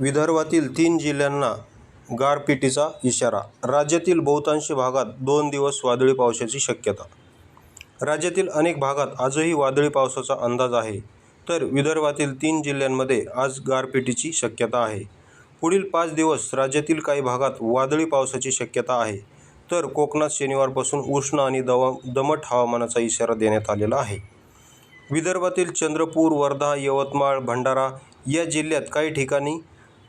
विदर्भातील तीन जिल्ह्यांना गारपिटीचा इशारा. राज्यातील बहुतांश भागात दोन दिवस वादळी पावसाची शक्यता. राज्यातील अनेक भागात आजही वादळी पावसाचा अंदाज आहे. तर विदर्भातील तीन जिल्ह्यांमध्ये आज गारपिटीची शक्यता आहे. पुढील पाच दिवस राज्यातील काही भागात वादळी पावसाची शक्यता आहे. तर कोकणात शनिवारपासून उष्ण आणि दवा दमट हवामानाचा इशारा देण्यात आलेला आहे. विदर्भातील चंद्रपूर वर्धा यवतमाळ भंडारा या जिल्ह्यात काही ठिकाणी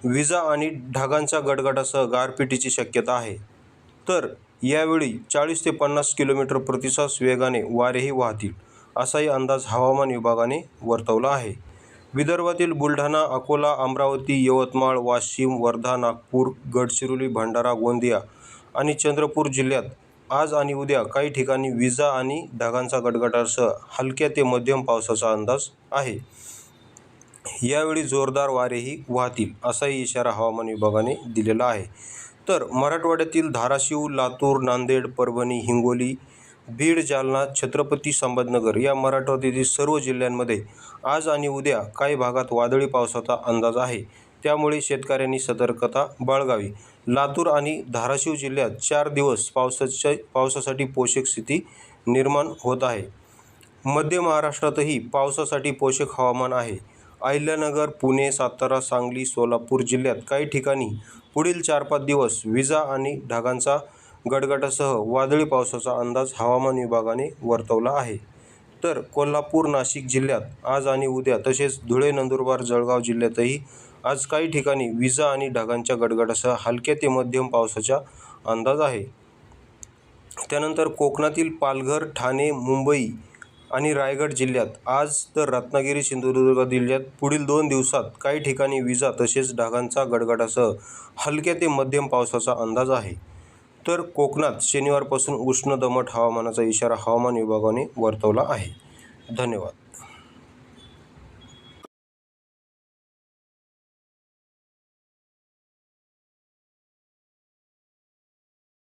विजा आणि ढगांच्या गडगडासह गारपिटीची शक्यता आहे. तर यावेळी चाळीस ते पन्नास किलोमीटर प्रतिसास वेगाने वारेही वाहतील असाही अंदाज हवामान विभागाने वर्तवला आहे. विदर्भातील बुलढाणा अकोला अमरावती यवतमाळ वाशिम वर्धा नागपूर गडचिरोली भंडारा गोंदिया आणि चंद्रपूर जिल्ह्यात आज आणि उद्या काही ठिकाणी विजा आणि ढगांचा गडगडासह हलक्या ते मध्यम पावसाचा अंदाज आहे. यावेळी जोरदार वारेही वाहतील असाही इशारा हवामान विभागाने दिलेला आहे. तर मराठवाड्यातील धाराशिव लातूर नांदेड परभणी हिंगोली बीड जालना छत्रपती संभाजनगर या मराठवाड्यातील सर्व जिल्ह्यांमध्ये आज आणि उद्या काही भागात वादळी पावसाचा अंदाज आहे. त्यामुळे शेतकऱ्यांनी सतर्कता बाळगावी. लातूर आणि धाराशिव जिल्ह्यात चार दिवस पावसाच्या पावसासाठी पोषक स्थिती निर्माण होत आहे. मध्य महाराष्ट्रातही पावसासाठी पोषक हवामान आहे. अहिल्यानगर पुणे सातारा सांगली सोलापूर जिल्ह्यात काही ठिकाणी पुढील चार पाच दिवस विजा आणि ढगांचा गडगडासह वादळी पावसाचा अंदाज हवामान विभागाने वर्तवला आहे. तर कोल्हापूर नाशिक जिल्ह्यात आज आणि उद्या तसेच धुळे नंदुरबार जळगाव जिल्ह्यातही आज काही ठिकाणी विजा आणि ढगांच्या गडगडासह हलक्या ते मध्यम पावसाचा अंदाज आहे. त्यानंतर कोकणातील पालघर ठाणे मुंबई आणि रायगड जिल्ह्यात. आज तर रत्नागिरी सिंधुदुर्ग जिल्ह्यात पुढील दोन दिवसात काही ठिकाणी विजा तसेच ढगांचा गडगडासह हलक्या ते मध्यम पावसाचा अंदाज आहे. तर कोकणात शनिवारपासून उष्ण दमट हवामानाचा इशारा हवामान विभागाने वर्तवला आहे. धन्यवाद.